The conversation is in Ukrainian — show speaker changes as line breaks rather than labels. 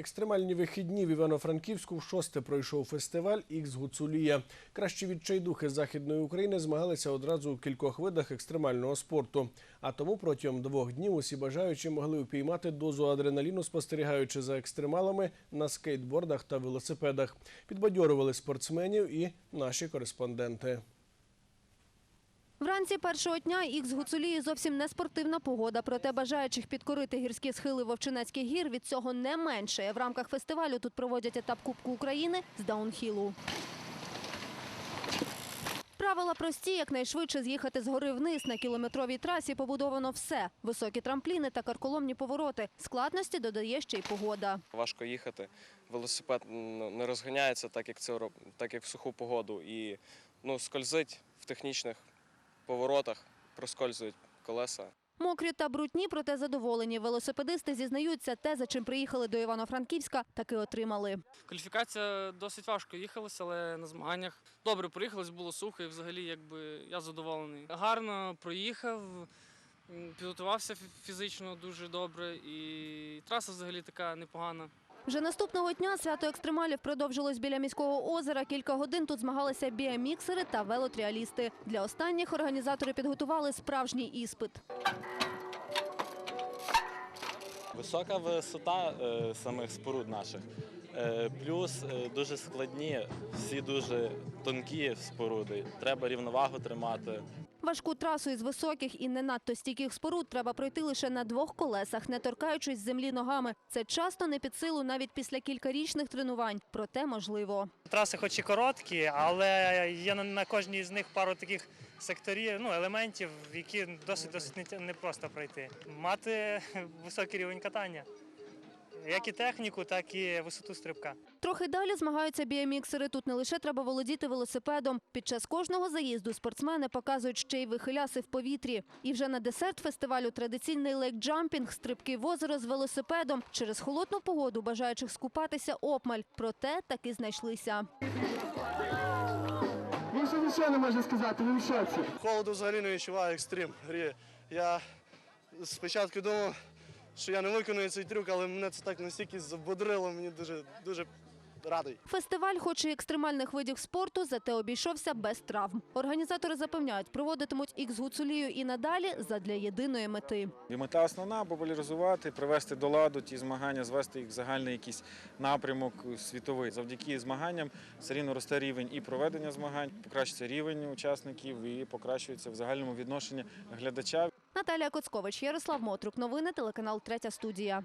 Екстремальні вихідні в Івано-Франківську в шосте пройшов фестиваль Ікс Гуцулія. Кращі відчайдухи західної України змагалися одразу у кількох видах екстремального спорту. А тому протягом двох днів усі бажаючі могли упіймати дозу адреналіну, спостерігаючи за екстремалами на скейтбордах та велосипедах. Підбадьорували спортсменів і наші кореспонденти.
Вранці першого дня ікс Гуцулії зовсім не спортивна погода, проте бажаючих підкорити гірські схили Вовчинецьких гір від цього не менше. В рамках фестивалю тут проводять етап Кубку України з даунхілу. Правила прості, якнайшвидше з'їхати з гори вниз. На кілометровій трасі побудовано все – високі трампліни та карколомні повороти. Складності додає ще й погода.
Важко їхати. Велосипед не розганяється так, як це так, як в суху погоду. І ну, скользить в технічних поворотах, проскользують колеса.
Мокрі та брудні, проте задоволені. Велосипедисти зізнаються, те, за чим приїхали до Івано-Франківська, таки отримали.
Кваліфікація досить важко їхалася, але на змаганнях добре проїхалось, було сухо і взагалі якби я задоволений. Гарно проїхав, підготувався фізично дуже добре і траса взагалі така непогана.
Вже наступного дня свято екстремалів продовжилось біля міського озера. Кілька годин тут змагалися біоміксери та велотріалісти. Для останніх організатори підготували справжній іспит.
Висока висота е, самих споруд наших, плюс е, дуже складні, всі дуже тонкі споруди. Треба рівновагу тримати.
Важку трасу із високих і не надто стійких споруд треба пройти лише на двох колесах, не торкаючись землі ногами. Це часто не під силу навіть після кількарічних тренувань. Проте можливо.
Траси хоч і короткі, але є на, на кожній з них пару таких секторів, ну, елементів, які досить досить непросто пройти. Мати високий рівень катання, як і техніку, так і висоту стрибка.
Трохи далі змагаються біоміксери. Тут не лише треба володіти велосипедом. Під час кожного заїзду спортсмени показують ще й вихиляси в повітрі. І вже на десерт фестивалю традиційний лейк-джампінг, стрибки в озеро з велосипедом. Через холодну погоду бажаючих скупатися обмаль. Проте таки знайшлися.
Більше нічого не можна сказати, він в шоці.
Холоду взагалі не відчуваю екстрим грі. Я спочатку думав, що я не виконую цей трюк, але мене це так настільки забодрило, мені дуже, дуже радий.
Фестиваль, хоч і екстремальних видів спорту, зате обійшовся без травм. Організатори запевняють, проводитимуть ікс гуцулію і надалі задля єдиної мети.
І мета основна популяризувати, привести до ладу ті змагання, звести їх в загальний якийсь напрямок світовий. Завдяки змаганням все рівно росте рівень і проведення змагань, покращується рівень учасників і покращується в загальному відношенні глядача.
Наталія Коцкович, Ярослав Мотрук. Новини телеканал Третя студія.